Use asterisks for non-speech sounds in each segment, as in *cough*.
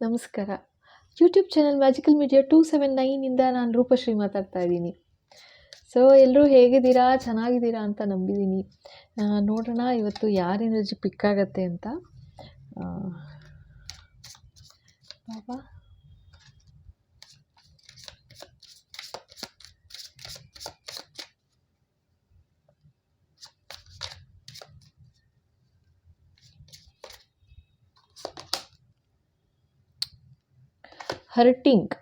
ನಮಸ್ಕಾರ. YouTube channel magical media two seven ನೈನಿಂದ ನಾನು ರೂಪಶ್ರೀ ಮಾತಾಡ್ತಾ ಇದ್ದೀನಿ. ಸೊ ಎಲ್ಲರೂ ಹೇಗಿದ್ದೀರಾ? ಚೆನ್ನಾಗಿದ್ದೀರಾ ಅಂತ ನಂಬಿದ್ದೀನಿ. ನೋಡೋಣ ಇವತ್ತು ಯಾರ ಎನರ್ಜಿ ಪಿಕ್ ಆಗುತ್ತೆ ಅಂತ. ಬಾಬಾ. ಹರ್ಟಿಂಗ್.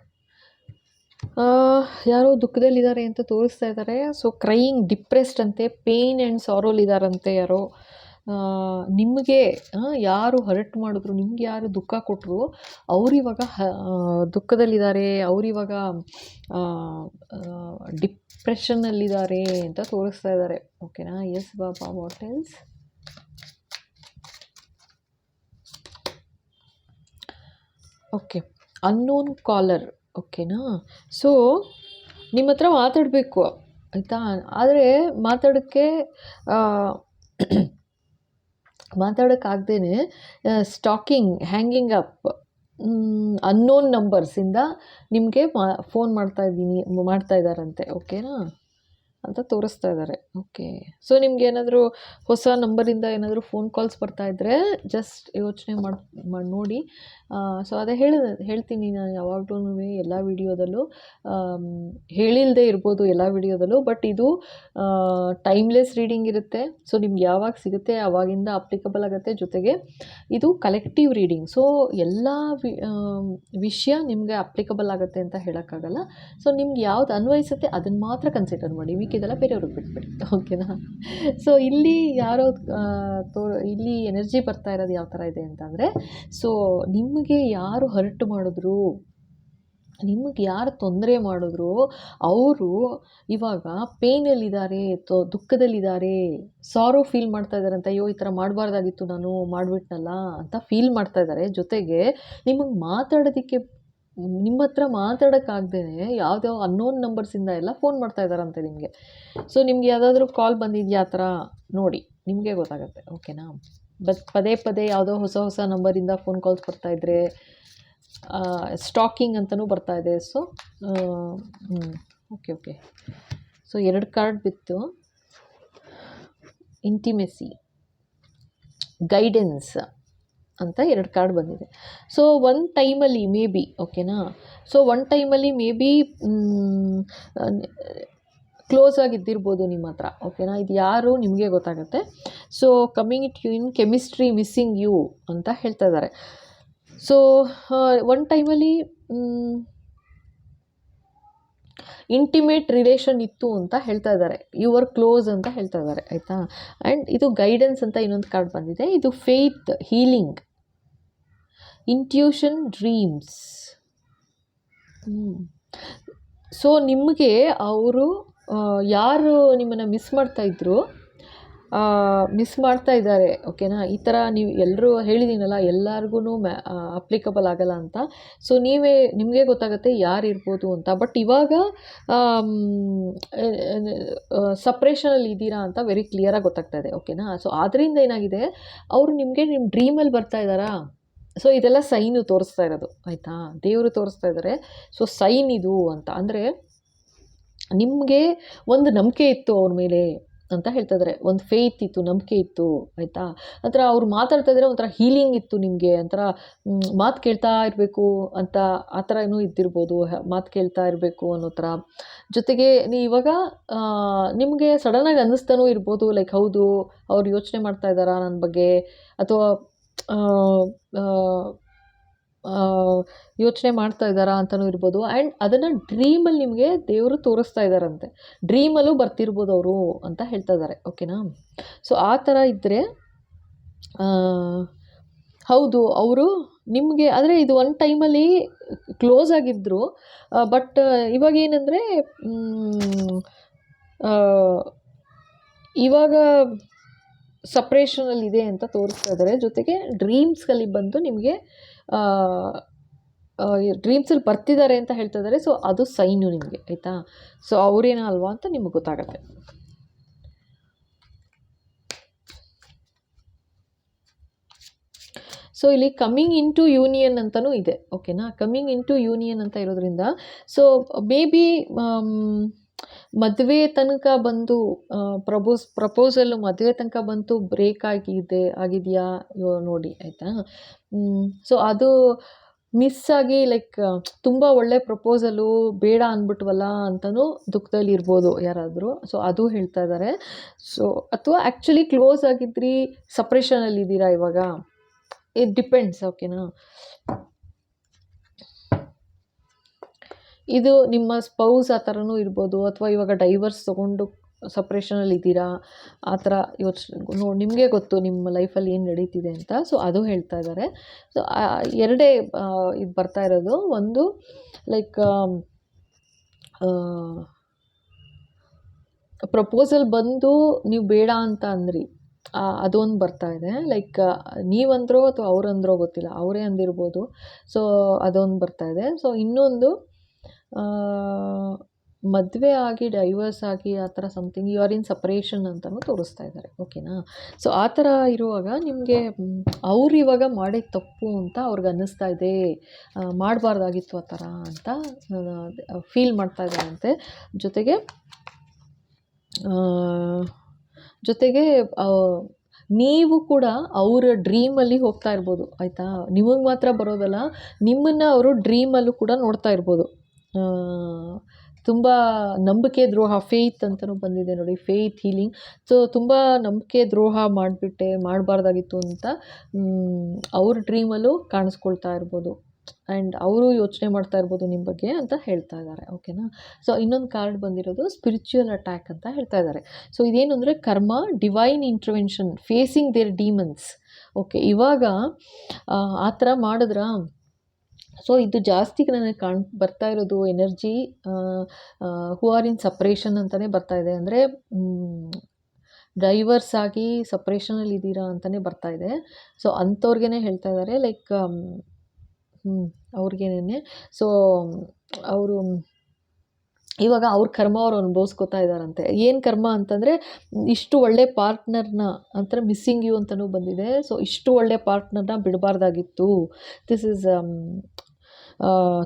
ಯಾರೋ ದುಃಖದಲ್ಲಿದ್ದಾರೆ ಅಂತ ತೋರಿಸ್ತಾ ಇದ್ದಾರೆ. ಸೊ ಕ್ರೈಯಿಂಗ್ ಡಿಪ್ರೆಸ್ಡ್ ಅಂತೆ ಪೇಯ್ನ್ ಆ್ಯಂಡ್ ಸಾರೋಲಿದ್ದಾರಂತೆ ಯಾರೋ. ನಿಮಗೆ ಯಾರು ಹರ್ಟ್ ಮಾಡಿದ್ರು, ನಿಮ್ಗೆ ಯಾರು ದುಃಖ ಕೊಟ್ಟರು ಅವರಿವಾಗ ದುಃಖದಲ್ಲಿದ್ದಾರೆ, ಅವರಿವಾಗ ಡಿಪ್ರೆಷನ್ನಲ್ಲಿದ್ದಾರೆ ಅಂತ ತೋರಿಸ್ತಾ ಇದ್ದಾರೆ. ಓಕೆನಾ ಎಸ್ ಬಾಬಾ ವಾಟ್ ಓಕೆ ಅನ್ನೋನ್ ಕಾಲರ್ ಓಕೆನಾ ಸೊ ನಿಮ್ಮ ಹತ್ರ ಮಾತಾಡಬೇಕು, ಆಯಿತಾ? ಆದರೆ ಮಾತಾಡೋಕ್ಕೆ ಮಾತಾಡೋಕ್ಕಾಗ್ದೇ ಸ್ಟಾಕಿಂಗ್ ಹ್ಯಾಂಗಿಂಗ್ ಅಪ್ ಅನ್ನೋನ್ ನಂಬರ್ಸಿಂದ ನಿಮಗೆ ಮಾ ಫೋನ್ ಮಾಡ್ತಾ ಇದ್ದೀನಿ, ಮಾಡ್ತಾ ಇದ್ದಾರಂತೆ ಓಕೆನಾ ಅಂತ ತೋರಿಸ್ತಾ ಇದ್ದಾರೆ ಓಕೆ. ಸೊ ನಿಮ್ಗೆ ಏನಾದರೂ ಹೊಸ ನಂಬರಿಂದ ಏನಾದರೂ ಫೋನ್ ಕಾಲ್ಸ್ ಬರ್ತಾ ಇದ್ದರೆ ಜಸ್ಟ್ ಯೋಚನೆ ಮಾಡಿ ನೋಡಿ. ಸೊ ಅದೇ ಹೇಳ, ಹೇಳ್ತೀನಿ ನಾನು ಯಾವಾಗ್ಲೂ ಎಲ್ಲ ವಿಡಿಯೋದಲ್ಲೂ. ಹೇಳಿಲ್ಲದೆ ಇರ್ಬೋದು ಎಲ್ಲ ವಿಡಿಯೋದಲ್ಲೂ ಬಟ್ ಇದು ಟೈಮ್ಲೆಸ್ ರೀಡಿಂಗ್ ಇರುತ್ತೆ. ಸೊ ನಿಮ್ಗೆ ಯಾವಾಗ ಸಿಗುತ್ತೆ ಆವಾಗಿಂದ ಅಪ್ಲಿಕಬಲ್ ಆಗುತ್ತೆ ಜೊತೆಗೆ ಇದು ಕಲೆಕ್ಟಿವ್ ರೀಡಿಂಗ್ ಸೊ ಎಲ್ಲ ವಿಷಯ ನಿಮಗೆ ಅಪ್ಲಿಕಬಲ್ ಆಗುತ್ತೆ ಅಂತ ಹೇಳೋಕ್ಕಾಗಲ್ಲ. ಸೊ ನಿಮ್ಗೆ ಯಾವ್ದು ಅನ್ವಯಿಸುತ್ತೆ ಅದನ್ನು ಮಾತ್ರ ಕನ್ಸಿಡರ್ ಮಾಡಿ. ಮಿಕ್ಕಿದೆಲ್ಲ ಬೇರೆಯವ್ರಿಗೆ ಬಿಟ್ಬಿಡಿ ಓಕೆನಾ ಸೊ ಇಲ್ಲಿ ಯಾರೋ ತೋ, ಇಲ್ಲಿ ಎನರ್ಜಿ ಬರ್ತಾ ಇರೋದು ಯಾವ ಥರ ಇದೆ ಅಂತಂದರೆ ಸೊ ನಿಮಗೆ ಯಾರು ಹರ್ಟ್ ಮಾಡಿದ್ರು, ನಿಮಗೆ ಯಾರು ತೊಂದರೆ ಮಾಡಿದ್ರು, ಅವರು ಇವಾಗ ಪೇಯ್ನಲ್ಲಿದ್ದಾರೆ ತೊ, ದುಃಖದಲ್ಲಿದ್ದಾರೆ ಸಾರೋ ಫೀಲ್ ಮಾಡ್ತಾ ಇದ್ದಾರಂತೆ ಅಯ್ಯೋ, ಈ ಥರ ಮಾಡಬಾರ್ದಾಗಿತ್ತು ನಾನು, ಮಾಡಿಬಿಟ್ನಲ್ಲ ಅಂತ ಫೀಲ್ ಮಾಡ್ತಾ ಇದ್ದಾರೆ. ಜೊತೆಗೆ ನಿಮಗೆ ಮಾತಾಡೋದಕ್ಕೆ ನಿಮ್ಮ ಹತ್ರ ಮಾತಾಡೋಕ್ಕಾಗ್ದೇ ಯಾವುದೋ ಅನ್ನೋನ್ ನಂಬರ್ಸಿಂದ ಎಲ್ಲ ಫೋನ್ ಮಾಡ್ತಾ ಇದ್ದಾರಂತೆ ನಿಮಗೆ. ಸೊ ನಿಮ್ಗೆ ಯಾವುದಾದ್ರೂ ಕಾಲ್ ಬಂದಿದೆಯಾ ಆ ಥರ ನೋಡಿ, ನಿಮಗೆ ಗೊತ್ತಾಗುತ್ತೆ ಓಕೆನಾ ಬಟ್ ಪದೇ ಪದೇ ಯಾವುದೋ ಹೊಸ ಹೊಸ ನಂಬರಿಂದ ಫೋನ್ ಕಾಲ್ಸ್ ಬರ್ತಾ ಇದ್ದರೆ ಸ್ಟಾಕಿಂಗ್ ಅಂತಲೂ ಇದೆ. ಸೊ ಓಕೆ ಓಕೆ ಸೊ ಎರಡು ಕಾರ್ಡ್ ಬಿತ್ತು. ಇಂಟಿಮೆಸಿ ಗೈಡೆನ್ಸ್ ಅಂತ ಎರಡು ಕಾರ್ಡ್ ಬಂದಿದೆ. ಸೊ ಒನ್ ಟೈಮಲ್ಲಿ ಮೇ ಬಿ ಓಕೆನಾ ಸೊ ಒನ್ ಟೈಮಲ್ಲಿ ಮೇ ಬಿ ಕ್ಲೋಸ್ ಆಗಿದ್ದಿರ್ಬೋದು ನಿಮ್ಮ ಹತ್ರ ಓಕೆನಾ ಇದು ಯಾರು ನಿಮಗೆ ಗೊತ್ತಾಗುತ್ತೆ. So coming it you in chemistry missing you ಅಂತ ಹೇಳ್ತಾ ಇದ್ದಾರೆ ಸೊ ಒನ್ ಟೈಮಲ್ಲಿ ಇಂಟಿಮೇಟ್ ರಿಲೇಷನ್ ಇತ್ತು ಅಂತ ಹೇಳ್ತಾ ಇದ್ದಾರೆ ಯು ಆರ್ ಕ್ಲೋಸ್ ಅಂತ ಹೇಳ್ತಾ ಇದ್ದಾರೆ ಆಯಿತಾ? ಆ್ಯಂಡ್ ಇದು ಗೈಡೆನ್ಸ್ ಅಂತ ಇನ್ನೊಂದು ಕಾರ್ಡ್ ಬಂದಿದೆ. ಇದು faith healing intuition dreams so ನಿಮಗೆ ಅವರು ಯಾರು ನಿಮ್ಮನ್ನು ಮಿಸ್ ಮಾಡ್ತಾಯಿದ್ರು ಮಿಸ್ ಮಾಡ್ತಾ ಇದ್ದಾರೆ ಓಕೆನಾ ಈ ಥರ ನೀವು ಎಲ್ಲರೂ ಹೇಳಿದ್ದೀನಲ್ಲ ಎಲ್ಲರಿಗೂ ಮ್ಯಾ ಅಪ್ಲಿಕಬಲ್ ಆಗಲ್ಲ ಅಂತ. ಸೊ ನೀವೇ ನಿಮಗೆ ಗೊತ್ತಾಗುತ್ತೆ ಯಾರು ಇರ್ಬೋದು ಅಂತ. ಬಟ್ ಇವಾಗ ಸಪ್ರೇಷನಲ್ಲಿ ಇದ್ದೀರಾ ಅಂತ ವೆರಿ ಕ್ಲಿಯರಾಗಿ ಗೊತ್ತಾಗ್ತಾ ಇದೆ ಓಕೆನಾ ಸೊ ಆದ್ದರಿಂದ ಏನಾಗಿದೆ? ಅವರು ನಿಮಗೆ ನಿಮ್ಮ ಡ್ರೀಮಲ್ಲಿ ಬರ್ತಾ ಇದ್ದಾರಾ? ಸೊ ಇದೆಲ್ಲ ಸೈನು ತೋರಿಸ್ತಾ ಇರೋದು, ಆಯಿತಾ? ದೇವರು ತೋರಿಸ್ತಾ ಇದ್ದಾರೆ ಸೊ ಸೈನ್ ಇದು ಅಂತ. ಅಂದರೆ ನಿಮಗೆ ಒಂದು ನಂಬಿಕೆ ಇತ್ತು ಅವ್ರ ಮೇಲೆ ಅಂತ ಹೇಳ್ತಾ ಇದ್ದಾರೆ ಒಂದು ಫೇತ್ ಇತ್ತು, ನಂಬಿಕೆ ಇತ್ತು, ಆಯಿತಾ? ಒಂಥರ ಅವ್ರು ಮಾತಾಡ್ತಾ ಇದ್ರೆ, ಒಂಥರ ಹೀಲಿಂಗ್ ಇತ್ತು ನಿಮಗೆ. ಒಂಥರ ಮಾತು ಕೇಳ್ತಾ ಇರಬೇಕು ಅಂತ ಆ ಥರ ಏನೂ ಇದ್ದಿರ್ಬೋದು ಮಾತು ಕೇಳ್ತಾ ಇರಬೇಕು ಅನ್ನೋ ಥರ. ಜೊತೆಗೆ ನೀ ಇವಾಗ ನಿಮಗೆ ಸಡನ್ನಾಗಿ ಅನ್ನಿಸ್ತಾನೂ ಇರ್ಬೋದು ಲೈಕ್ ಹೌದು, ಅವ್ರು ಯೋಚನೆ ಮಾಡ್ತಾ ಇದ್ದಾರಾ ನನ್ನ ಬಗ್ಗೆ? ಅಥವಾ ಯೋಚನೆ ಮಾಡ್ತಾ ಇದ್ದಾರಾ ಅಂತಲೂ ಇರ್ಬೋದು. ಆ್ಯಂಡ್ ಅದನ್ನು ಡ್ರೀಮಲ್ಲಿ ನಿಮಗೆ ದೇವರು ತೋರಿಸ್ತಾ ಇದ್ದಾರಂತೆ. ಡ್ರೀಮಲ್ಲೂ ಬರ್ತಿರ್ಬೋದು ಅವರು ಅಂತ ಹೇಳ್ತಾ ಇದ್ದಾರೆ. ಓಕೆನಾ ಸೊ ಆ ಥರ ಇದ್ದರೆ ಹೌದು, ಅವರು ನಿಮಗೆ, ಆದರೆ ಇದು ಒನ್ ಟೈಮಲ್ಲಿ ಕ್ಲೋಸ್ ಆಗಿದ್ದರು ಬಟ್ ಇವಾಗ ಏನಂದರೆ ಇವಾಗ ಸಪ್ರೇಷನಲ್ಲಿದೆ ಅಂತ ತೋರಿಸ್ತಾ ಇದ್ದಾರೆ ಜೊತೆಗೆ ಡ್ರೀಮ್ಸ್ಗಳಲ್ಲಿ ಬಂದು ನಿಮಗೆ ಡ್ರೀಮ್ಸಲ್ಲಿ ಬರ್ತಿದ್ದಾರೆ ಅಂತ ಹೇಳ್ತಾ ಇದ್ದಾರೆ ಸೊ ಅದು ಸೈನು ನಿಮಗೆ, ಆಯಿತಾ? ಸೊ ಅವರೇನ ಅಲ್ವಾ ಅಂತ ನಿಮಗೆ ಗೊತ್ತಾಗತ್ತೆ. ಸೊ ಇಲ್ಲಿ ಕಮ್ಮಿಂಗ್ ಇನ್ ಟು ಯೂನಿಯನ್ ಅಂತಲೂ ಇದೆ ಓಕೆನಾ ಕಮ್ಮಿಂಗ್ ಇನ್ ಟು ಯೂನಿಯನ್ ಅಂತ ಇರೋದ್ರಿಂದ ಸೊ ಮೇ ಬಿ ಮದುವೆ ತನಕ ಬಂದು ಪ್ರಪೋಸ್, ಪ್ರಪೋಸಲ್ ಮದುವೆ ತನಕ ಬಂತು ಬ್ರೇಕ್ ಆಗಿದೆ, ಆಗಿದೆಯಾ ನೋಡಿ, ಆಯಿತಾ? ಸೊ ಅದು ಮಿಸ್ ಆಗಿ ಲೈಕ್ ತುಂಬ ಒಳ್ಳೆ ಪ್ರಪೋಸಲು ಬೇಡ ಅಂದ್ಬಿಟ್ವಲ್ಲ ಅಂತಲೂ ದುಃಖದಲ್ಲಿ ಇರ್ಬೋದು ಯಾರಾದರೂ. ಸೊ ಅದು ಹೇಳ್ತಾ ಇದ್ದಾರೆ ಸೊ ಅಥವಾ ಆ್ಯಕ್ಚುಲಿ ಕ್ಲೋಸ್ ಆಗಿದ್ರಿ ಸಪ್ರೇಷನಲ್ಲಿ ಇದ್ದೀರಾ ಇವಾಗ? ಇಟ್ ಡಿಪೆಂಡ್ಸ್ ಓಕೆನಾ ಇದು ನಿಮ್ಮ ಸ್ಪೌಸ್ ಆ ಥರನೂ ಇರ್ಬೋದು ಅಥವಾ ಇವಾಗ ಡೈವರ್ಸ್ ತೊಗೊಂಡು ಸಪ್ರೇಷನಲ್ಲಿ ಇದ್ದೀರಾ? ಆ ಥರ ಯೋಚನೆ ನೋಡಿ, ನಿಮಗೆ ಗೊತ್ತು ನಿಮ್ಮ ಲೈಫಲ್ಲಿ ಏನು ನಡೀತಿದೆ ಅಂತ. ಸೊ, ಅದು ಹೇಳ್ತಾ ಇದ್ದಾರೆ. ಸೊ ಎರಡೇ ಇದು ಬರ್ತಾ ಇರೋದು. ಒಂದು, ಲೈಕ್ ಪ್ರಪೋಸಲ್ ಬಂದು ನೀವು ಬೇಡ ಅಂತ ಅಂದ್ರಿ. ಅದೊಂದು ಬರ್ತಾ ಇದೆ. ಲೈಕ್, ನೀವಂದ್ರೋ ಅಥವಾ ಅವ್ರಂದ್ರೋ ಗೊತ್ತಿಲ್ಲ. ಅವರೇ ಅಂದಿರ್ಬೋದು. ಸೊ, ಅದೊಂದು ಬರ್ತಾ ಇದೆ. ಸೊ, ಇನ್ನೊಂದು ಮದುವೆ ಆಗಿ ಡೈವರ್ಸ್ ಆಗಿ ಆ ಥರ something you are in separation ಅಂತಲೂ ತೋರಿಸ್ತಾ ಇದ್ದಾರೆ. ಓಕೆನಾ ಸೊ ಆ ಥರ ಇರುವಾಗ ನಿಮಗೆ ಅವ್ರು ಇವಾಗ ಮಾಡಿದ ತಪ್ಪು ಅಂತ ಅವ್ರಿಗೆ ಅನ್ನಿಸ್ತಾ ಇದೆ ಮಾಡಬಾರ್ದಾಗಿತ್ತು ಆ ಥರ ಅಂತ ಫೀಲ್ ಮಾಡ್ತಾ ಇದ್ದಾರಂತೆ. ಜೊತೆಗೆ ಜೊತೆಗೆ ನೀವು ಕೂಡ ಅವರ ಡ್ರೀಮಲ್ಲಿ ಹೋಗ್ತಾ ಇರ್ಬೋದು, ಆಯಿತಾ? ನಿಮಗೆ ಮಾತ್ರ ಬರೋದಲ್ಲ, ನಿಮ್ಮನ್ನು ಅವರು ಡ್ರೀಮಲ್ಲೂ ಕೂಡ ನೋಡ್ತಾ ಇರ್ಬೋದು. ತುಂಬ ನಂಬಿಕೆ ದ್ರೋಹ ಫೇತ್ ಅಂತಲೂ ಬಂದಿದೆ ನೋಡಿ. ಫೇತ್ ಹೀಲಿಂಗ್ ಸೊ ತುಂಬ ನಂಬಿಕೆ ದ್ರೋಹ ಮಾಡಿಬಿಟ್ಟೆ, ಮಾಡಬಾರ್ದಾಗಿತ್ತು ಅಂತ ಅವ್ರ ಡ್ರೀಮಲ್ಲೂ ಕಾಣಿಸ್ಕೊಳ್ತಾ ಇರ್ಬೋದು. ಆ್ಯಂಡ್ ಅವರು ಯೋಚನೆ ಮಾಡ್ತಾ ಇರ್ಬೋದು ನಿಮ್ಮ ಬಗ್ಗೆ ಅಂತ ಹೇಳ್ತಾ ಇದ್ದಾರೆ ಓಕೆನಾ ಸೊ ಇನ್ನೊಂದು ಕಾರ್ಡ್ ಬಂದಿರೋದು ಸ್ಪಿರಿಚುವಲ್ ಅಟ್ಯಾಕ್ ಅಂತ ಹೇಳ್ತಾ ಇದ್ದಾರೆ. ಸೊ ಇದೇನು ಅಂದರೆ karma divine intervention facing their demons okay ಇವಾಗ ಆ ಥರ ಮಾಡಿದ್ರ? ಸೊ ಇದು ಜಾಸ್ತಿ ನನಗೆ ಕಾಣ್, ಬರ್ತಾ ಇರೋದು energy who are in separation ಅಂತಲೇ ಬರ್ತಾ ಇದೆ. ಅಂದರೆ ಡೈವರ್ಸ್ ಆಗಿ ಸಪ್ರೇಷನಲ್ಲಿ ಇದ್ದೀರಾ ಅಂತಲೇ ಬರ್ತಾ ಇದೆ. ಸೊ ಅಂಥವ್ರಿಗೇ ಹೇಳ್ತಾ ಇದ್ದಾರೆ ಲೈಕ್ ಅವ್ರಿಗೇನೆ ಸೊ ಅವರು, ಇವಾಗ ಅವ್ರ ಕರ್ಮ ಅವ್ರು ಅನುಭವಿಸ್ಕೋತಾ ಇದ್ದಾರಂತೆ ಏನು ಕರ್ಮ ಅಂತಂದರೆ, ಇಷ್ಟು ಒಳ್ಳೆ ಪಾರ್ಟ್ನರ್ನ ಅಂತಾರೆ ಮಿಸ್ಸಿಂಗ್ ಯು ಅಂತಲೂ ಬಂದಿದೆ. ಸೊ ಇಷ್ಟು ಒಳ್ಳೆ ಪಾರ್ಟ್ನರ್ನ ಬಿಡಬಾರ್ದಾಗಿತ್ತು. ದಿಸ್ ಇಸ್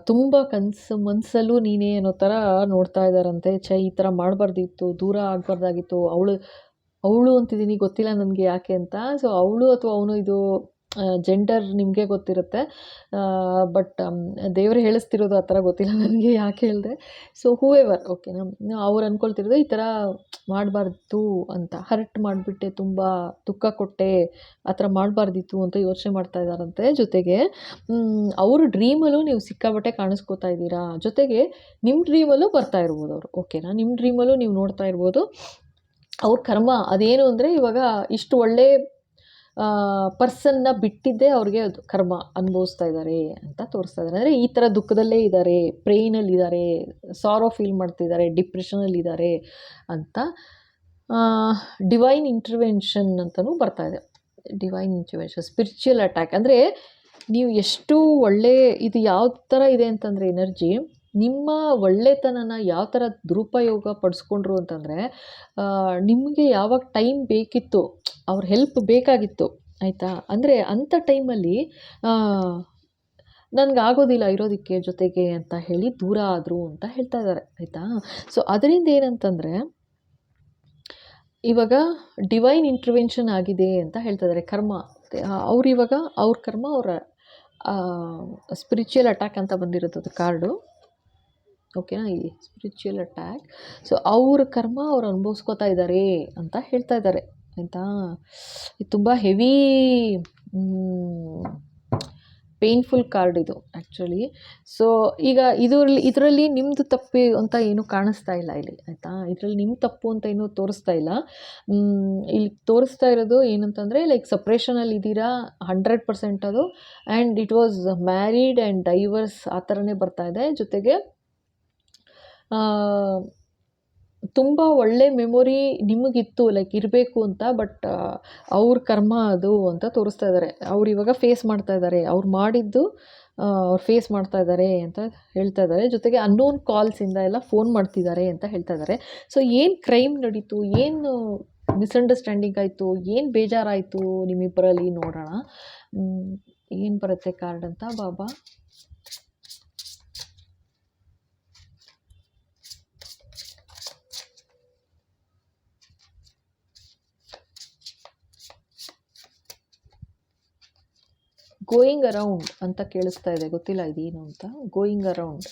ತುಂಬ ಕನಸು ಮನಸಲ್ಲೂ ನೀನೇ ಅನ್ನೋ ಥರ ನೋಡ್ತಾ ಇದ್ದಾರಂತೆ ಛೆ, ಈ ಥರ ಮಾಡಬಾರ್ದಿತ್ತು, ದೂರ ಆಗಬಾರ್ದಾಗಿತ್ತು, ಅವಳು ಅವಳು ಅಂತಿದ್ದೀನಿ, ಗೊತ್ತಿಲ್ಲ ನನಗೆ ಯಾಕೆ ಅಂತ. ಸೊ ಅವಳು ಅಥವಾ ಅವನು ಇದು ಜೆಂಡರ್ ನಿಮಗೆ ಗೊತ್ತಿರುತ್ತೆ. ಬಟ್ ದೇವರು ಹೇಳಿಸ್ತಿರೋದು ಆ ಥರ ಗೊತ್ತಿಲ್ಲ. *laughs* ನನಗೆ ಯಾಕೆ ಹೇಳಿದೆ? ಸೊ ಹೂ ಎವರ್ ಓಕೆನಾ ಅವ್ರು ಅಂದ್ಕೊಳ್ತಿರೋದು ಈ ಥರ ಮಾಡಬಾರ್ದು ಅಂತ. ಹರ್ಟ್ ಮಾಡಿಬಿಟ್ಟೆ, ತುಂಬ ದುಃಖ ಕೊಟ್ಟೆ, ಆ ಥರ ಮಾಡಬಾರ್ದಿತ್ತು ಅಂತ ಯೋಚನೆ ಮಾಡ್ತಾ ಇದ್ದಾರಂತೆ. ಜೊತೆಗೆ ಅವರು ಡ್ರೀಮಲ್ಲೂ ನೀವು ಸಿಕ್ಕಾಬಟ್ಟೆ ಕಾಣಿಸ್ಕೋತಾ ಇದ್ದೀರಾ? ಜೊತೆಗೆ ನಿಮ್ಮ ಡ್ರೀಮಲ್ಲೂ ಬರ್ತಾ ಇರ್ಬೋದು ಅವರು ಓಕೆನಾ ನಿಮ್ಮ ಡ್ರೀಮಲ್ಲೂ ನೀವು ನೋಡ್ತಾ ಇರ್ಬೋದು. ಅವ್ರ ಕರ್ಮ ಅದೇನು ಅಂದರೆ ಇವಾಗ ಇಷ್ಟು ಒಳ್ಳೆ ಪರ್ಸನ್ನ ಬಿಟ್ಟಿದ್ದೇ ಅವ್ರಿಗೆ ಅದು ಕರ್ಮ ಅನುಭವಿಸ್ತಾ ಇದ್ದಾರೆ ಅಂತ ತೋರಿಸ್ತಾ ಇದ್ದಾರೆ. ಅಂದರೆ ಈ ಥರ ದುಃಖದಲ್ಲೇ ಇದ್ದಾರೆ ಇದ್ದಾರೆ ಸಾರೋ ಫೀಲ್ ಮಾಡ್ತಿದ್ದಾರೆ ಡಿಪ್ರೆಷನಲ್ಲಿದ್ದಾರೆ ಅಂತ ಡಿವೈನ್ ಇಂಟರ್ವೆನ್ಷನ್ ಅಂತಲೂ ಬರ್ತಾ ಇದೆ. ಡಿವೈನ್ ಇಂಟರ್ವೆನ್ಷನ್ ಸ್ಪಿರಿಚುವಲ್ ಅಟ್ಯಾಕ್ ಅಂದರೆ ನೀವು ಎಷ್ಟು ಒಳ್ಳೆ, ಇದು ಯಾವ ಥರ ಇದೆ ಅಂತಂದರೆ ಎನರ್ಜಿ ನಿಮ್ಮ ಒಳ್ಳೆತನನ ಯಾವ ಥರ ದುರುಪಯೋಗ ಪಡಿಸ್ಕೊಂಡ್ರು ಅಂತಂದರೆ ನಿಮಗೆ ಯಾವಾಗ ಟೈಮ್ ಬೇಕಿತ್ತು, ಅವ್ರ ಹೆಲ್ಪ್ ಬೇಕಾಗಿತ್ತು, ಆಯಿತಾ? ಅಂದರೆ ಅಂಥ ಟೈಮಲ್ಲಿ ಆಗೋದಿಲ್ಲ ಇರೋದಕ್ಕೆ ಜೊತೆಗೆ ಅಂತ ಹೇಳಿ ದೂರ ಆದರು ಅಂತ ಹೇಳ್ತಾ ಇದ್ದಾರೆ ಆಯಿತಾ? ಸೊ ಅದರಿಂದ ಏನಂತಂದರೆ, ಇವಾಗ ಡಿವೈನ್ ಇಂಟರ್ವೆನ್ಷನ್ ಆಗಿದೆ ಅಂತ ಹೇಳ್ತಾ ಇದ್ದಾರೆ ಕರ್ಮ. ಅವ್ರು ಇವಾಗ ಅವ್ರ ಕರ್ಮ ಅವರ ಸ್ಪಿರಿಚುವಲ್ ಅಟ್ಯಾಕ್ ಅಂತ ಬಂದಿರೋದು ಅದು ಕಾರ್ಡು. ಓಕೆನಾ ಇಲ್ಲಿ ಸ್ಪಿರಿಚುವಲ್ ಅಟ್ಯಾಕ್ ಸೊ ಅವ್ರ ಕರ್ಮ ಅವ್ರು ಅನುಭವಿಸ್ಕೋತಾ ಇದ್ದಾರೆ ಅಂತ ಹೇಳ್ತಾ ಇದ್ದಾರೆ ಆಯಿತಾ? ಇದು ತುಂಬ ಹೆವಿ ಪೇನ್ಫುಲ್ ಕಾರ್ಡ್ ಇದು ಆ್ಯಕ್ಚುಲಿ ಸೊ ಈಗ ಇದರಲ್ಲಿ ಇದರಲ್ಲಿ ನಿಮ್ಮದು ತಪ್ಪು ಅಂತ ಏನೂ ಕಾಣಿಸ್ತಾ ಇಲ್ಲ ಇಲ್ಲಿ, ಆಯಿತಾ? ಇದರಲ್ಲಿ ನಿಮ್ಮ ತಪ್ಪು ಅಂತ ಏನೂ ತೋರಿಸ್ತಾ ಇಲ್ಲ. ಇಲ್ಲಿ ತೋರಿಸ್ತಾ ಇರೋದು ಏನಂತಂದರೆ ಲೈಕ್ ಸಪ್ರೇಷನಲ್ಲಿ ಇದ್ದೀರಾ? ಹಂಡ್ರೆಡ್ ಪರ್ಸೆಂಟ್ ಅದು. And it was married and divorce ಆ ಥರನೇ ಬರ್ತಾ ಇದೆ. ಜೊತೆಗೆ ತುಂಬ ಒಳ್ಳೆ ಮೆಮೊರಿ ನಿಮಗಿತ್ತು ಲೈಕ್ ಇರಬೇಕು ಅಂತ ಬಟ್ ಅವ್ರ ಕರ್ಮ ಅದು ಅಂತ ತೋರಿಸ್ತಾ ಇದ್ದಾರೆ ಅವ್ರು ಇವಾಗ ಫೇಸ್ ಮಾಡ್ತಾ ಇದ್ದಾರೆ ಅವ್ರು ಮಾಡಿದ್ದು ಅವ್ರು ಫೇಸ್ ಮಾಡ್ತಾ ಇದ್ದಾರೆ ಅಂತ ಹೇಳ್ತಾ ಇದ್ದಾರೆ ಜೊತೆಗೆ ಅನ್ನೋನ್ ಕಾಲ್ಸಿಂದ ಎಲ್ಲ ಫೋನ್ ಮಾಡ್ತಿದ್ದಾರೆ ಅಂತ ಹೇಳ್ತಾ ಇದ್ದಾರೆ ಸೊ ಏನು ಕ್ರೈಮ್ ನಡೀತು? ಏನು ಮಿಸ್ಅಂಡರ್ಸ್ಟ್ಯಾಂಡಿಂಗ್ ಆಯಿತು? ಏನು ಬೇಜಾರಾಯಿತು ನಿಮ್ಮಿಬ್ಬರಲ್ಲಿ ನೋಡೋಣ. ಏನು ಬರುತ್ತೆ ಕಾರ್ಡ್ ಅಂತ, ಬಾಬಾ? ಗೋಯಿಂಗ್ ಅರೌಂಡ್ ಅಂತ ಕೇಳಿಸ್ತಾ ಇದೆ. ಗೊತ್ತಿಲ್ಲ ಇದೇನು ಅಂತ. ಗೋಯಿಂಗ್ ಅರೌಂಡ್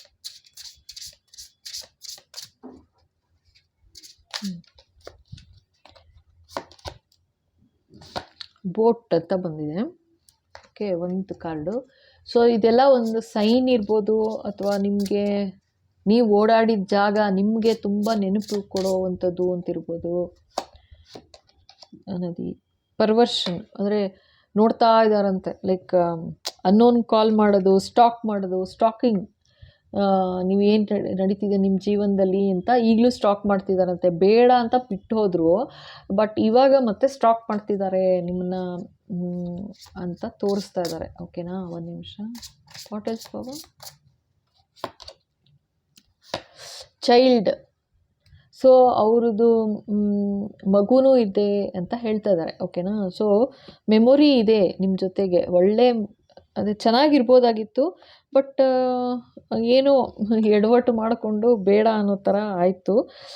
ಬೋಟ್ ಅಂತ ಬಂದಿದೆ. ಓಕೆ ಒಂದು ಕಾರ್ಡು ಸೊ ಇದೆಲ್ಲ ಒಂದು ಸೈನ್ ಇರ್ಬೋದು ಅಥವಾ ನಿಮಗೆ ನೀವು ಓಡಾಡಿದ ಜಾಗ ನಿಮಗೆ ತುಂಬ ನೆನಪು ಕೊಡೋವಂಥದ್ದು ಅಂತಿರ್ಬೋದು ನದಿ ಪರ್ವರ್ಷನ್ ಅಂದರೆ ನೋಡ್ತಾ ಇದ್ದಾರಂತೆ ಲೈಕ್ ಅನ್ನೋನ್ ಕಾಲ್ ಮಾಡೋದು ಸ್ಟಾಕ್ ಮಾಡೋದು ಸ್ಟಾಕಿಂಗ್ ನೀವು ಏನು ನಡೀತಿದೆ ನಿಮ್ಮ ಜೀವನದಲ್ಲಿ ಅಂತ ಈಗಲೂ ಸ್ಟಾಕ್ ಮಾಡ್ತಿದ್ದಾರಂತೆ ಬೇಡ ಅಂತ ಬಿಟ್ಟು ಹೋದರು ಬಟ್ ಇವಾಗ ಮತ್ತೆ ಸ್ಟಾಕ್ ಮಾಡ್ತಿದ್ದಾರೆ ನಿಮ್ಮನ್ನ ಅಂತ ತೋರಿಸ್ತಾ ಇದ್ದಾರೆ ಓಕೆನಾ ಒಂದು ನಿಮಿಷ. ವಾಟ್ ಎಲ್ಸ್ ಬಾಬಾ ಚೈಲ್ಡ್ ಸೊ ಅವ್ರದ್ದು ಮಗುನೂ ಇದೆ ಅಂತ ಹೇಳ್ತಾ ಇದ್ದಾರೆ ಓಕೆನಾ ಸೊ ಮೆಮೊರಿ ಇದೆ ನಿಮ್ಮ ಜೊತೆಗೆ. ಒಳ್ಳೆ ಅದೇ ಚೆನ್ನಾಗಿರ್ಬೋದಾಗಿತ್ತು, ಬಟ್ ಏನೋ ಎಡವಟ್ಟು ಮಾಡಿಕೊಂಡು ಬೇಡ ಅನ್ನೋ ಥರ ಆಯಿತು.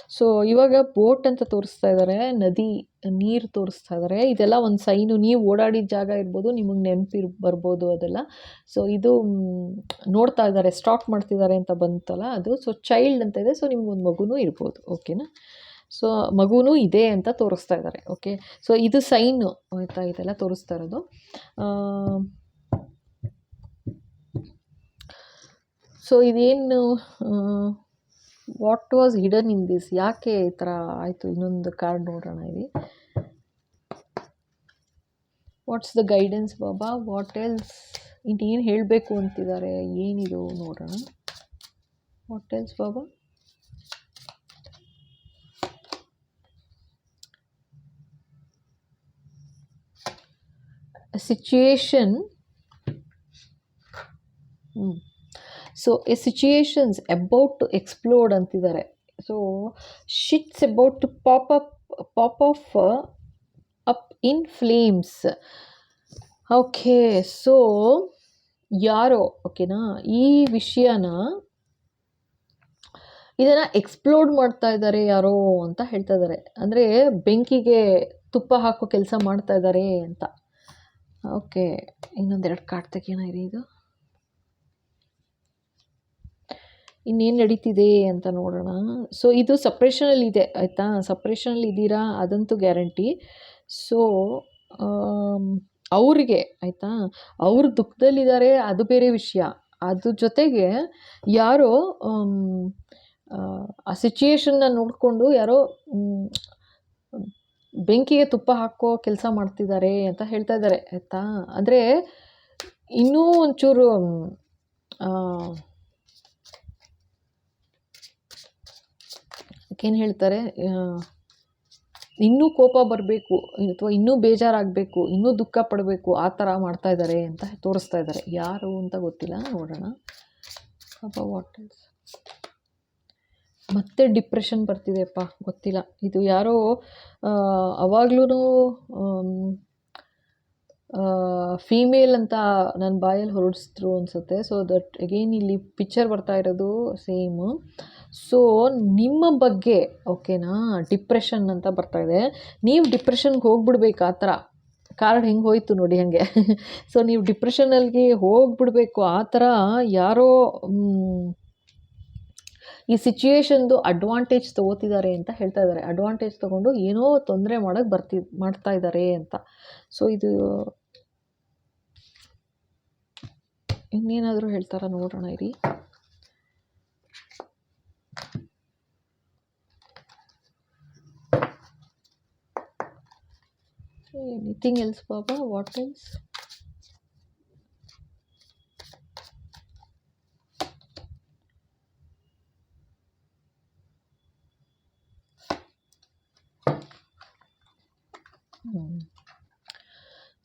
ಸೊ, ಇವಾಗ ಬೋಟ್ ಅಂತ ತೋರಿಸ್ತಾ ಇದ್ದಾರೆ ನದಿ, ನೀರು ತೋರಿಸ್ತಾ ಇದ್ದಾರೆ ಇದೆಲ್ಲ ಒಂದು ಸೈನು, ನೀವು ಓಡಾಡಿದ ಜಾಗ ಇರ್ಬೋದು, ನಿಮಗೆ ನೆನಪಿರ್ ಬರ್ಬೋದು ಅದೆಲ್ಲ. ಸೊ, ಇದು ನೋಡ್ತಾ ಇದ್ದಾರೆ ಸ್ಟಾಕ್ ಮಾಡ್ತಿದ್ದಾರೆ ಅಂತ ಬಂತಲ್ಲ ಅದು. ಸೊ, ಚೈಲ್ಡ್ ಅಂತ ಇದೆ, ಸೊ, ನಿಮ್ಗೊಂದು ಮಗುನೂ ಇರ್ಬೋದು ಓಕೆನಾ ಸೊ, ಮಗುನೂ ಇದೆ ಅಂತ ತೋರಿಸ್ತಾ ಇದ್ದಾರೆ ಓಕೆ ಸೊ, ಇದು ಸೈನು, ಆಯಿತಾ, ಇದೆಲ್ಲ ತೋರಿಸ್ತಾ ಇರೋದು. ಸೊ ಇದೇನು what was hidden in this ಯಾಕೆ ಈ ಥರ ಆಯಿತು? ಇನ್ನೊಂದು ಕಾರ್ಡ್ ನೋಡೋಣ ಇಲ್ಲಿ. ವಾಟ್ಸ್ ದ ಗೈಡೆನ್ಸ್ ಬಾಬಾ ವಾಟ್ ಎಲ್ಸ್ ಏನು ಹೇಳಬೇಕು ಅಂತಿದ್ದಾರೆ? ಏನಿದು ನೋಡೋಣ. What else Baba situation so a situations about to explored ಅಂತಿದ್ದಾರೆ. So shits about to pop up pop off up in flames okay so ಯಾರೋ ಓಕೆನಾ ಈ ವಿಷಯನ ಇದನ್ನು ಎಕ್ಸ್ಪ್ಲೋರ್ಡ್ ಮಾಡ್ತಾ ಇದ್ದಾರೆ ಯಾರೋ ಅಂತ ಹೇಳ್ತಾ ಇದ್ದಾರೆ. ಅಂದರೆ ಬೆಂಕಿಗೆ ತುಪ್ಪ ಹಾಕೋ ಕೆಲಸ ಮಾಡ್ತಾ ಇದ್ದಾರೆ ಅಂತ. ಓಕೆ ಇನ್ನೊಂದೆರಡು ಕಾರ್ಡ್ ತೆಗಿಯೋಣ ಇದೆ ಇದು ಇನ್ನೇನು ನಡೀತಿದೆ ಅಂತ ನೋಡೋಣ. ಸೊ ಇದು ಸಪ್ರೇಷನಲ್ಲಿ ಇದೆ ಆಯಿತಾ? ಸಪ್ರೇಷನಲ್ಲಿ ಇದ್ದೀರಾ ಅದಂತೂ ಗ್ಯಾರಂಟಿ ಸೊ ಅವ್ರಿಗೆ, ಆಯಿತಾ? ಅವ್ರ ದುಃಖದಲ್ಲಿದ್ದಾರೆ, ಅದು ಬೇರೆ ವಿಷಯ. ಅದ್ರ ಜೊತೆಗೆ ಯಾರೋ ಆ ಸಿಚುಯೇಷನ್ನ ನೋಡಿಕೊಂಡು ಯಾರೋ ಬೆಂಕಿಗೆ ತುಪ್ಪ ಹಾಕೋ ಕೆಲಸ ಮಾಡ್ತಿದ್ದಾರೆ ಅಂತ ಹೇಳ್ತಾ ಇದ್ದಾರೆ, ಆಯಿತಾ? ಅಂದರೆ ಇನ್ನೂ ಒಂಚೂರು ಏನು ಹೇಳ್ತಾರೆ ಇನ್ನೂ ಕೋಪ ಬರಬೇಕು, ಅಥವಾ ಇನ್ನೂ ಬೇಜಾರಾಗಬೇಕು, ಇನ್ನೂ ದುಃಖ ಪಡಬೇಕು, ಆ ಥರ ಮಾಡ್ತಾ ಇದ್ದಾರೆ ಅಂತ ತೋರಿಸ್ತಾ ಇದ್ದಾರೆ. ಯಾರು ಅಂತ ಗೊತ್ತಿಲ್ಲ, ನೋಡೋಣ. ವಾಟ್ ಮತ್ತೆ ಡಿಪ್ರೆಷನ್ ಬರ್ತಿದೆಯಪ್ಪ ಗೊತ್ತಿಲ್ಲ. ಇದು ಯಾರೋ ಅವಾಗ್ಲೂ ಫೀಮೇಲ್ ಅಂತ ನನ್ನ ಬಾಯಲ್ಲಿ ಹೊರಡಿಸಿದ್ರು ಅನಿಸುತ್ತೆ. ಸೊ ದಟ್ ಅಗೇನ್ ಇಲ್ಲಿ ಪಿಕ್ಚರ್ ಬರ್ತಾ ಇರೋದು ಸೇಮ್ ಸೊ ನಿಮ್ಮ ಬಗ್ಗೆ ಓಕೆನಾ ಡಿಪ್ರೆಷನ್ ಅಂತ ಬರ್ತಾ ಇದೆ. ನೀವು ಡಿಪ್ರೆಷನ್ಗೆ ಹೋಗ್ಬಿಡ್ಬೇಕು ಆ ಥರ. ಕಾರ್ಡ್ ಹೆಂಗೆ ಹೋಯ್ತು ನೋಡಿ ಹಾಗೆ. ಸೊ *laughs* ನೀವು ಡಿಪ್ರೆಷನಲ್ಲಿ ಹೋಗ್ಬಿಡ್ಬೇಕು ಆ ಥರ ಯಾರೋ ಈ ಸಿಚುಯೇಷನ್ದು ಅಡ್ವಾಂಟೇಜ್ ತೊಗೋತಿದ್ದಾರೆ ಅಂತ ಹೇಳ್ತಾ ಇದ್ದಾರೆ. ಅಡ್ವಾಂಟೇಜ್ ತೊಗೊಂಡು ಏನೋ ತೊಂದರೆ ಮಾಡೋಕ್ಕೆ ಬರ್ತಿ, ಮಾಡ್ತಾ ಇದ್ದಾರೆ ಅಂತ. ಸೊ ಇದು ಇನ್ನೇನಾದರೂ ಹೇಳ್ತಾರಾ ನೋಡೋಣ ಇರಿ. ಎನಿಥಿಂಗ್ ಎಲ್ಸ್ ಬಾಬಾ? ವಾಟ್ ಎಲ್ಸ್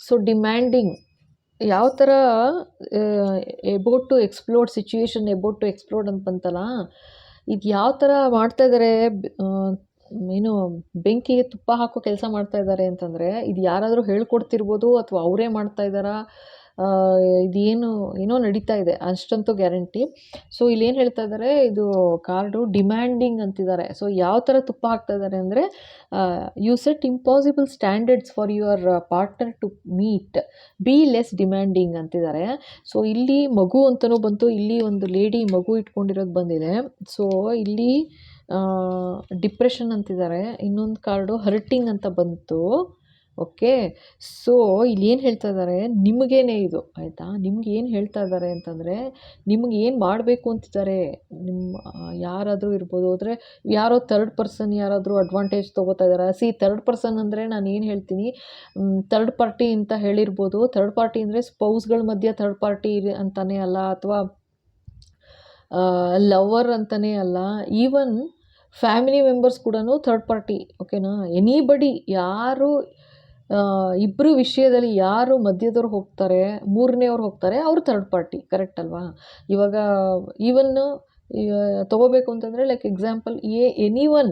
ಸೊ ಡಿಮ್ಯಾಂಡಿಂಗ್ ಯಾವ ಥರ about to explored situation about to explored ಅಂತ ಬಂತಲ್ಲ, ಇದು ಯಾವ ಥರ ಮಾಡ್ತಾ ಇದ್ದಾರೆ ಏನು ಬೆಂಕಿಗೆ ತುಪ್ಪ ಹಾಕೋ ಕೆಲಸ ಮಾಡ್ತಾ ಇದ್ದಾರೆ ಅಂತಂದರೆ, ಇದು ಯಾರಾದರೂ ಹೇಳ್ಕೊಡ್ತಿರ್ಬೋದು ಅಥವಾ ಅವರೇ ಮಾಡ್ತಾ ಇದ್ದಾರಾ? ಇದೇನು, ಏನೋ ನಡೀತಾ ಇದೆ, ಅಷ್ಟಂತೂ ಗ್ಯಾರಂಟಿ. ಸೊ ಏನು ಹೇಳ್ತಾ ಇದ್ದಾರೆ ಇದು ಕಾರ್ಡು ಡಿಮ್ಯಾಂಡಿಂಗ್ ಅಂತಿದ್ದಾರೆ ಸೊ ಯಾವ ಥರ ತುಪ್ಪ ಹಾಕ್ತಾ ಇದ್ದಾರೆ ಅಂದರೆ you set impossible standards for your partner to meet be less demanding ಅಂತಿದ್ದಾರೆ ಸೊ ಇಲ್ಲಿ ಮಗು ಅಂತಲೂ ಬಂತು, ಇಲ್ಲಿ ಒಂದು ಲೇಡಿ ಮಗು ಇಟ್ಕೊಂಡಿರೋದು ಬಂದಿದೆ. ಸೊ ಇಲ್ಲಿ ಡಿಪ್ರೆಷನ್ ಅಂತಿದ್ದಾರೆ ಇನ್ನೊಂದು ಕಾರ್ಡು ಹರ್ಟಿಂಗ್ ಅಂತ ಬಂತು. ಓಕೆ ಸೊ ಇಲ್ಲಿ ಏನು ಹೇಳ್ತಾ ಇದ್ದಾರೆ ನಿಮಗೇನೆ ಇದು, ಆಯಿತಾ? ನಿಮ್ಗೆ ಏನು ಹೇಳ್ತಾ ಇದ್ದಾರೆ ಅಂತಂದರೆ, ನಿಮ್ಗೆ ಏನು ಮಾಡಬೇಕು ಅಂತಿದ್ದಾರೆ? ನಿಮ್ಮ ಯಾರಾದರೂ ಇರ್ಬೋದು ಅಂದರೆ ಯಾರೋ ತರ್ಡ್ ಪರ್ಸನ್ ಯಾರಾದರೂ ಅಡ್ವಾಂಟೇಜ್ ತೊಗೋತಾ ಇದ್ದಾರೆ ಸಿ ತರ್ಡ್ ಪರ್ಸನ್ ಅಂದರೆ ನಾನು ಏನು ಹೇಳ್ತೀನಿ ತರ್ಡ್ ಪಾರ್ಟಿ ಅಂತ ಹೇಳಿರ್ಬೋದು. ತರ್ಡ್ ಪಾರ್ಟಿ ಅಂದರೆ ಸ್ಪೌಸ್ಗಳ ಮಧ್ಯೆ ತರ್ಡ್ ಪಾರ್ಟಿ ಅಂತಲೇ ಅಲ್ಲ, ಅಥವಾ ಲವರ್ ಅಂತಲೇ ಅಲ್ಲ ಈವನ್ ಫ್ಯಾಮಿಲಿ ಮೆಂಬರ್ಸ್ ಕೂಡ ಥರ್ಡ್ ಪಾರ್ಟಿ ಓಕೆನಾ ಎನಿಬಡಿ ಯಾರು ಇಬ್ಬರು ವಿಷಯದಲ್ಲಿ ಯಾರು ಮಧ್ಯದವ್ರು ಹೋಗ್ತಾರೆ ಮೂರನೇವ್ರು ಹೋಗ್ತಾರೆ, ಅವರು ಥರ್ಡ್ ಪಾರ್ಟಿ ಕರೆಕ್ಟ್ ಅಲ್ವಾ? ಇವಾಗ ಈವನ್ ತೊಗೋಬೇಕು ಅಂತಂದರೆ like example a any one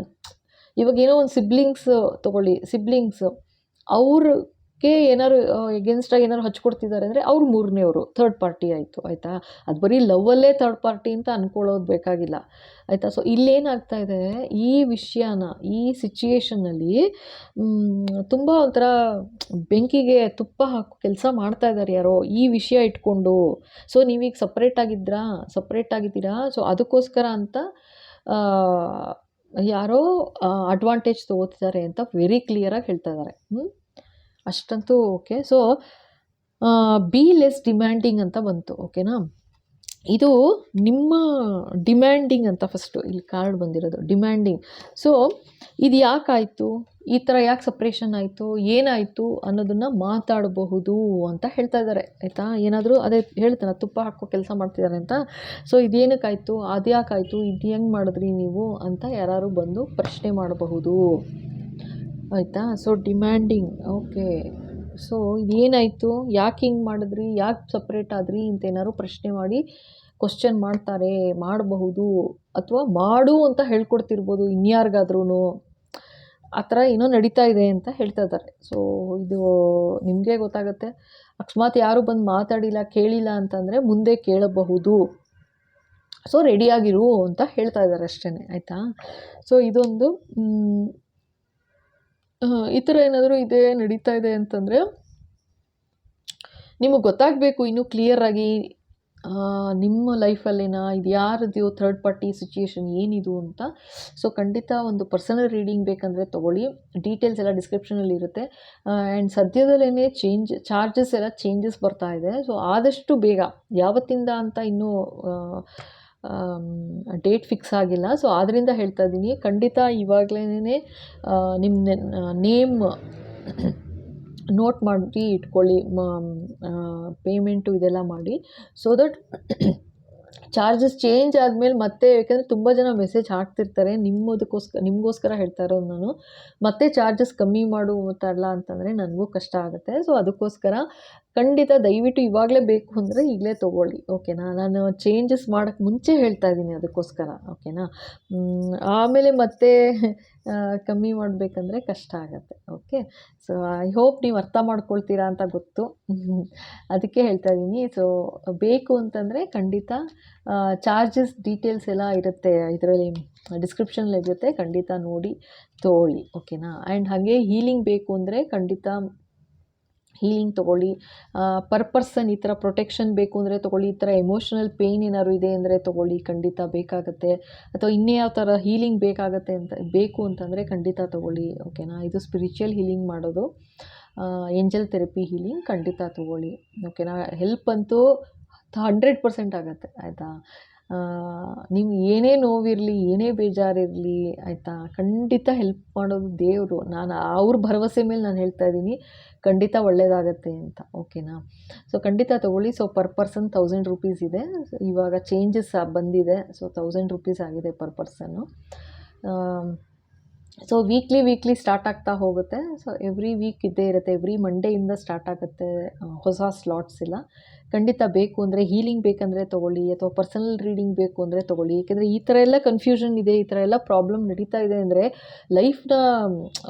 ಇವಾಗ ಏನೋ ಒಂದು ಸಿಬ್ಲಿಂಗ್ಸ್ ತೊಗೊಳ್ಳಿ ಸಿಬ್ಲಿಂಗ್ಸ್ ಅವ್ರ ಗೆ ಏನಾದ್ರು ಎಗೇನ್ಸ್ಟಾಗಿ ಏನಾದ್ರು ಹಚ್ಕೊಡ್ತಿದ್ದಾರೆ ಅಂದರೆ ಅವ್ರು ಮೂರನೇವರು ಥರ್ಡ್ ಪಾರ್ಟಿ ಆಯಿತು, ಆಯಿತಾ? ಅದು ಬರೀ ಲವ್ವಲ್ಲೇ ಥರ್ಡ್ ಪಾರ್ಟಿ ಅಂತ ಅಂದ್ಕೊಳ್ಳೋದು ಬೇಕಾಗಿಲ್ಲ, ಆಯಿತಾ? ಸೊ ಇಲ್ಲೇನಾಗ್ತಾ ಇದೆ, ಈ ವಿಷಯನ, ಈ ಸಿಚುಯೇಷನ್ನಲ್ಲಿ ತುಂಬ ಒಂಥರ ಬೆಂಕಿಗೆ ತುಪ್ಪ ಹಾಕೋ ಕೆಲಸ ಮಾಡ್ತಾ ಇದ್ದಾರೆ ಯಾರೋ, ಈ ವಿಷಯ ಇಟ್ಕೊಂಡು. ಸೊ ನೀವೀಗ ಸಪ್ರೇಟ್ ಆಗಿದ್ರಾ? ಸಪ್ರೇಟ್ ಆಗಿದ್ದೀರಾ? ಸೊ ಅದಕ್ಕೋಸ್ಕರ ಅಂತ ಯಾರೋ ಅಡ್ವಾಂಟೇಜ್ ತೊಗೋತಿದ್ದಾರೆ ಅಂತ ವೆರಿ ಕ್ಲಿಯರಾಗಿ ಹೇಳ್ತಾ ಇದ್ದಾರೆ ಹ್ಞೂ ಅಷ್ಟಂತೂ okay. So be less demanding ಅಂತ ಬಂತು ಓಕೆನಾ ಇದು ನಿಮ್ಮ ಡಿಮ್ಯಾಂಡಿಂಗ್ ಅಂತ ಫಸ್ಟು ಇಲ್ಲಿ ಕಾರ್ಡ್ ಬಂದಿರೋದು ಡಿಮ್ಯಾಂಡಿಂಗ್ ಸೊ ಇದು ಯಾಕಾಯಿತು? ಈ ಥರ ಯಾಕೆ ಸಪ್ರೇಷನ್ ಆಯಿತು? ಏನಾಯಿತು ಅನ್ನೋದನ್ನು ಮಾತಾಡಬಹುದು ಅಂತ ಹೇಳ್ತಾ ಇದ್ದಾರೆ, ಆಯಿತಾ? ಏನಾದರೂ ಅದೇ ಹೇಳ್ತಾನೆ, ತುಪ್ಪ ಹಾಕೋ ಕೆಲಸ ಮಾಡ್ತಿದ್ದಾರೆ ಅಂತ. ಸೊ ಇದೇನಕ್ಕಾಯಿತು ಅದು ಯಾಕಾಯಿತು ಇದು ಹೆಂಗೆ ಮಾಡಿದ್ರಿ ನೀವು ಅಂತ ಯಾರು ಬಂದು ಪ್ರಶ್ನೆ ಮಾಡಬಹುದು. ಆಯಿತಾ? ಸೊ ಡಿಮ್ಯಾಂಡಿಂಗ್ ಓಕೆ ಸೊ ಇದೇನಾಯಿತು? ಯಾಕೆ ಹಿಂಗೆ ಮಾಡಿದ್ರಿ? ಯಾಕೆ ಸಪ್ರೇಟ್ ಆದ್ರಿ? ಅಂತ ಏನಾದ್ರು ಪ್ರಶ್ನೆ ಮಾಡಿ ಕ್ವಶನ್ ಮಾಡ್ತಾರೆ. ಮಾಡಬಹುದು ಅಥವಾ ಮಾಡು ಅಂತ ಹೇಳ್ಕೊಡ್ತಿರ್ಬೋದು ಇನ್ಯಾರಿಗಾದ್ರೂ ಆ ಥರ ಏನೋ ನಡೀತಾ ಇದೆ ಅಂತ ಹೇಳ್ತಾ ಇದ್ದಾರೆ. ಸೊ ಇದು ನಿಮಗೆ ಗೊತ್ತಾಗುತ್ತೆ. ಅಕಸ್ಮಾತ್ ಯಾರು ಬಂದು ಮಾತಾಡಿಲ್ಲ, ಕೇಳಿಲ್ಲ ಅಂತಂದರೆ ಮುಂದೆ ಕೇಳಬಹುದು. ಸೊ ರೆಡಿಯಾಗಿರು ಅಂತ ಹೇಳ್ತಾ ಇದ್ದಾರೆ ಅಷ್ಟೇ ಆಯಿತಾ? ಸೊ ಇದೊಂದು ಈ ಥರ ಏನಾದರೂ ಇದೆ, ನಡೀತಾ ಇದೆ ಅಂತಂದರೆ, ನಿಮಗೆ ಗೊತ್ತಾಗಬೇಕು ಇನ್ನೂ ಕ್ಲಿಯರಾಗಿ ನಿಮ್ಮ ಲೈಫಲ್ಲಿನ ಇದು ಯಾರದ್ದು ಥರ್ಡ್ ಪಾರ್ಟಿ ಸಿಚುಯೇಷನ್ ಏನಿದು ಅಂತ. ಸೊ ಖಂಡಿತ ಒಂದು ಪರ್ಸನಲ್ ರೀಡಿಂಗ್ ಬೇಕಂದರೆ ತೊಗೊಳ್ಳಿ. ಡೀಟೇಲ್ಸ್ ಎಲ್ಲ ಡಿಸ್ಕ್ರಿಪ್ಷನಲ್ಲಿ ಇರುತ್ತೆ. ಆ್ಯಂಡ್ ಸದ್ಯದಲ್ಲೇ ಚೇಂಜ್ ಚಾರ್ಜಸ್ ಎಲ್ಲ ಚೇಂಜಸ್ ಬರ್ತಾ ಇದೆ. ಸೊ ಆದಷ್ಟು ಬೇಗ, ಯಾವತ್ತಿಂದ ಅಂತ ಇನ್ನೂ ಡೇಟ್ ಫಿಕ್ಸ್ ಆಗಿಲ್ಲ. ಸೊ ಆದ್ದರಿಂದ ಹೇಳ್ತಾ ಇದ್ದೀನಿ, ಖಂಡಿತ ಇವಾಗಲೇ ನಿಮ್ಮ ನೇಮ್ *coughs* ನೋಟ್ ಮಾಡಿ ಇಟ್ಕೊಳ್ಳಿ ಪೇಮೆಂಟು ಇದೆಲ್ಲ ಮಾಡಿ. ಸೊ ದಟ್ ಚಾರ್ಜಸ್ ಚೇಂಜ್ ಆದಮೇಲೆ ಮತ್ತೆ, ಯಾಕೆಂದರೆ ತುಂಬ ಜನ ಮೆಸೇಜ್ ಹಾಕ್ತಿರ್ತಾರೆ ನಿಮ್ಮದಕ್ಕೋಸ್ಕರ ನಿಮಗೋಸ್ಕರ ಹೇಳ್ತಾ ಇರೋದು ನಾನು. ಮತ್ತೆ ಚಾರ್ಜಸ್ ಕಮ್ಮಿ ಮಾಡು ಅಲ್ಲ ಅಂತಂದರೆ, ನನಗೂ ಕಷ್ಟ ಆಗುತ್ತೆ. ಸೊ ಅದಕ್ಕೋಸ್ಕರ ಖಂಡಿತ ದಯವಿಟ್ಟು ಇವಾಗಲೇ ಬೇಕು ಅಂದರೆ ಈಗಲೇ ತೊಗೊಳ್ಳಿ, ಓಕೆನಾ? ನಾನು ಚೇಂಜಸ್ ಮಾಡೋಕ್ಕೆ ಮುಂಚೆ ಹೇಳ್ತಾ ಇದ್ದೀನಿ ಅದಕ್ಕೋಸ್ಕರ, ಓಕೆನಾ? ಆಮೇಲೆ ಮತ್ತೆ ಕಮ್ಮಿ ಮಾಡಬೇಕಂದ್ರೆ ಕಷ್ಟ ಆಗುತ್ತೆ, ಓಕೆ? ಸೊ ಐ ಹೋಪ್ ನೀವು ಅರ್ಥ ಮಾಡ್ಕೊಳ್ತೀರಾ ಅಂತ ಗೊತ್ತು. ಅದಕ್ಕೆ ಹೇಳ್ತಾ ಇದ್ದೀನಿ ಸೊ ಬೇಕು ಅಂತಂದರೆ ಖಂಡಿತ ಚಾರ್ಜಸ್ ಡೀಟೇಲ್ಸ್ ಎಲ್ಲ ಇರುತ್ತೆ, ಇದರಲ್ಲಿ ಡಿಸ್ಕ್ರಿಪ್ಷನಲ್ಲಿ ಇರುತ್ತೆ, ಖಂಡಿತ ನೋಡಿ ತೊಗೊಳ್ಳಿ, ಓಕೆನಾ? ಆ್ಯಂಡ್ ಹಾಗೆ ಹೀಲಿಂಗ್ ಬೇಕು ಅಂದರೆ ಖಂಡಿತ ಹೀಲಿಂಗ್ ತೊಗೊಳ್ಳಿ. ಪರ್ ಈ ಥರ ಪ್ರೊಟೆಕ್ಷನ್ ಬೇಕು ಅಂದರೆ ತೊಗೊಳ್ಳಿ, ಈ ಥರ ಎಮೋಷ್ನಲ್ ಪೇಯ್ನ್ ಏನಾದ್ರು ಇದೆ ಅಂದರೆ ತೊಗೊಳ್ಳಿ, ಖಂಡಿತ ಬೇಕಾಗುತ್ತೆ. ಅಥವಾ ಇನ್ನೇ ಯಾವ ಥರ ಹೀಲಿಂಗ್ ಬೇಕಾಗತ್ತೆ ಅಂತ, ಬೇಕು ಅಂತಂದರೆ ಖಂಡಿತ ತೊಗೊಳ್ಳಿ, ಓಕೆನಾ? ಇದು ಸ್ಪಿರಿಚುವಲ್ ಹೀಲಿಂಗ್ ಮಾಡೋದು. ಏಂಜಲ್ ಥೆರಪಿ ಹೀಲಿಂಗ್ ಖಂಡಿತ ತೊಗೊಳ್ಳಿ, ಓಕೆನಾ? ಹೆಲ್ಪ್ ಅಂತೂ ಹಂಡ್ರೆಡ್ ಪರ್ಸೆಂಟ್ ಆಗುತ್ತೆ, ಆಯಿತಾ? ನೀವು ಏನೇ ನೋವಿರಲಿ, ಏನೇ ಬೇಜಾರಿರಲಿ, ಆಯಿತಾ? ಖಂಡಿತ ಹೆಲ್ಪ್ ಮಾಡೋದು ದೇವರು. ನಾನು ಅವ್ರ ಭರವಸೆ ಮೇಲೆ ನಾನು ಹೇಳ್ತಾ ಇದ್ದೀನಿ, ಖಂಡಿತ ಒಳ್ಳೆಯದಾಗತ್ತೆ ಅಂತ ಓಕೆನಾ ಸೊ ಖಂಡಿತ ತೊಗೊಳ್ಳಿ. So per person thousand rupees ಇದೆ. ಇವಾಗ ಚೇಂಜಸ್ ಬಂದಿದೆ. ಸೊ ತೌಸಂಡ್ ರುಪೀಸ್ ಆಗಿದೆ ಪರ್ ಪರ್ಸನ್ನು ಸೊ ವೀಕ್ಲಿ ವೀಕ್ಲಿ ಸ್ಟಾರ್ಟ್ ಆಗ್ತಾ ಹೋಗುತ್ತೆ. ಸೊ ಎವ್ರಿ ವೀಕ್ ಇದ್ದೇ ಇರುತ್ತೆ. ಎವ್ರಿ ಮಂಡೇಯಿಂದ ಸ್ಟಾರ್ಟ್ ಆಗುತ್ತೆ ಹೊಸ ಸ್ಲಾಟ್ಸ್ ಎಲ್ಲ. ಖಂಡಿತ ಬೇಕು ಅಂದರೆ ಹೀಲಿಂಗ್ ಬೇಕಂದರೆ ತೊಗೊಳ್ಳಿ, ಅಥವಾ ಪರ್ಸನಲ್ ರೀಡಿಂಗ್ ಬೇಕು ಅಂದರೆ ತೊಗೊಳ್ಳಿ. ಏಕೆಂದರೆ ಈ ಥರ ಎಲ್ಲ ಕನ್ಫ್ಯೂಷನ್ ಇದೆ, ಈ ಥರ ಎಲ್ಲ ಪ್ರಾಬ್ಲಮ್ ನಡೀತಾ ಇದೆ ಅಂದರೆ ಲೈಫ್ನ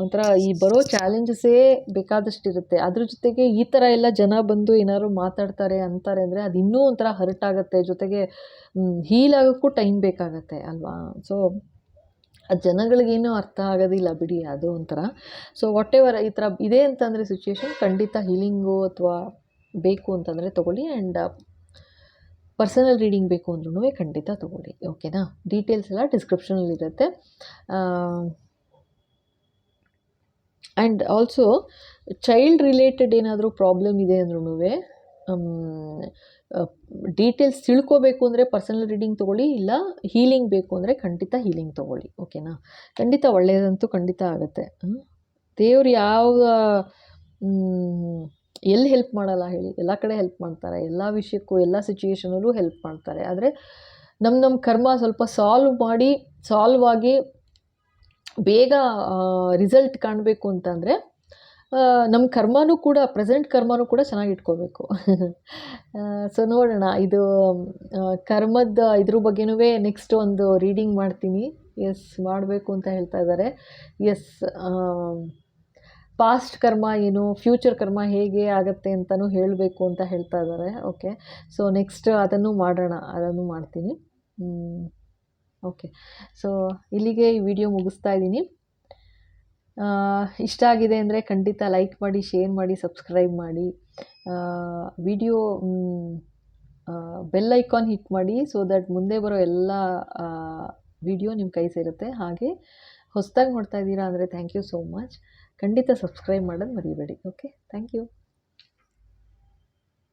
ಒಂಥರ ಈ ಬರೋ ಚಾಲೆಂಜಸ್ಸೇ ಬೇಕಾದಷ್ಟಿರುತ್ತೆ. ಅದ್ರ ಜೊತೆಗೆ ಈ ಥರ ಎಲ್ಲ ಜನ ಬಂದು ಏನಾದ್ರು ಮಾತಾಡ್ತಾರೆ, ಅಂತಾರೆ ಅಂದರೆ ಅದು ಇನ್ನೂ ಒಂಥರ ಹರ್ಟ್ ಆಗುತ್ತೆ. ಜೊತೆಗೆ ಹೀಲ್ ಆಗೋಕ್ಕೂ ಟೈಮ್ ಬೇಕಾಗತ್ತೆ, ಅಲ್ವಾ? ಸೊ ಅದು ಜನಗಳಿಗೇನು ಅರ್ಥ ಆಗೋದಿಲ್ಲ ಬಿಡಿ, ಅದು ಒಂಥರ. ಸೊ ವಾಟ್ ಎವರ್ ಈ ಥರ ಇದೆ ಅಂತಂದರೆ ಸಿಚುಯೇಷನ್ ಖಂಡಿತ ಹೀಲಿಂಗು ಅಥವಾ ಬೇಕು ಅಂತಂದರೆ ತೊಗೊಳ್ಳಿ ಆ್ಯಂಡ್ ಪರ್ಸನಲ್ ರೀಡಿಂಗ್ ಬೇಕು ಅಂದ್ರೂ ಖಂಡಿತ ತೊಗೊಳ್ಳಿ ಓಕೆನಾ ಡೀಟೇಲ್ಸ್ ಎಲ್ಲ ಡಿಸ್ಕ್ರಿಪ್ಷನಲ್ಲಿರುತ್ತೆ ಆ್ಯಂಡ್ ಆಲ್ಸೋ ಚೈಲ್ಡ್ ರಿಲೇಟೆಡ್ ಏನಾದರೂ ಪ್ರಾಬ್ಲಮ್ ಇದೆ ಅಂದ್ರೂ ಡೀಟೇಲ್ಸ್ ತಿಳ್ಕೋಬೇಕು ಅಂದರೆ ಪರ್ಸನಲ್ ರೀಡಿಂಗ್ ತೊಗೊಳ್ಳಿ, ಇಲ್ಲ ಹೀಲಿಂಗ್ ಬೇಕು ಅಂದರೆ ಖಂಡಿತ ಹೀಲಿಂಗ್ ತೊಗೊಳ್ಳಿ ಓಕೆನಾ ಖಂಡಿತ ಒಳ್ಳೆಯದಂತೂ ಖಂಡಿತ ಆಗುತ್ತೆ. ದೇವ್ರು ಯಾವ ಎಲ್ಲಿ ಹೆಲ್ಪ್ ಮಾಡಲ್ಲ ಹೇಳಿ. ಎಲ್ಲ ಕಡೆ ಹೆಲ್ಪ್ ಮಾಡ್ತಾರೆ. ಎಲ್ಲ ವಿಷಯಕ್ಕೂ, ಎಲ್ಲ ಸಿಚುಯೇಷನಲ್ಲೂ ಹೆಲ್ಪ್ ಮಾಡ್ತಾರೆ. ಆದರೆ ನಮ್ಮ ನಮ್ಮ ಕರ್ಮ ಸ್ವಲ್ಪ ಸಾಲ್ವ್ ಮಾಡಿ ಸಾಲ್ವ್ ಆಗಿ ಬೇಗ ರಿಸಲ್ಟ್ ಕಾಣಬೇಕು ಅಂತಂದರೆ ನಮ್ಮ ಕರ್ಮನೂ ಕೂಡ, ಪ್ರೆಸೆಂಟ್ ಕರ್ಮನೂ ಕೂಡ ಚೆನ್ನಾಗಿ ಇಟ್ಕೋಬೇಕು. ಸೊ ನೋಡೋಣ, ಇದು ಕರ್ಮದ ಇದ್ರ ಬಗ್ಗೆನೂ ನೆಕ್ಸ್ಟ್ ಒಂದು ರೀಡಿಂಗ್ ಮಾಡ್ತೀನಿ. ಎಸ್ ಮಾಡಬೇಕು ಅಂತ ಹೇಳ್ತಾ ಇದ್ದಾರೆ ಎಸ್ ಪಾಸ್ಟ್ ಕರ್ಮ ಏನು ಫ್ಯೂಚರ್ ಕರ್ಮ ಹೇಗೆ ಆಗುತ್ತೆ ಅಂತಲೂ ಹೇಳಬೇಕು ಅಂತ ಹೇಳ್ತಾ ಇದ್ದಾರೆ ಓಕೆ ಸೊ ನೆಕ್ಸ್ಟ್ ಅದನ್ನು ಮಾಡೋಣ, ಅದನ್ನು ಮಾಡ್ತೀನಿ. ಓಕೆ ಸೊ ಇಲ್ಲಿಗೆ ಈ ವಿಡಿಯೋ ಮುಗಿಸ್ತಾ ಇದ್ದೀನಿ. ಇಷ್ಟ ಆಗಿದೆ ಅಂದರೆ ಖಂಡಿತ ಲೈಕ್ ಮಾಡಿ ಶೇರ್ ಮಾಡಿ ಸಬ್ಸ್ಕ್ರೈಬ್ ಮಾಡಿ. ವಿಡಿಯೋ ಬೆಲ್ ಐಕಾನ್ ಹಿಟ್ ಮಾಡಿ ಸೊ ದಟ್ ಮುಂದೆ ಬರೋ ಎಲ್ಲ ವಿಡಿಯೋ ನಿಮ್ಮ ಕೈ ಸೇರುತ್ತೆ. ಹಾಗೆ ಹೊಸದಾಗಿ ನೋಡ್ತಾ ಇದ್ದೀರಾ ಅಂದರೆ ಥ್ಯಾಂಕ್ ಯು ಸೋ ಮಚ್ ಖಂಡಿತ ಸಬ್ಸ್ಕ್ರೈಬ್ ಮಾಡೋದು ಮರಿಬೇಡಿ ಓಕೆ ಥ್ಯಾಂಕ್ ಯು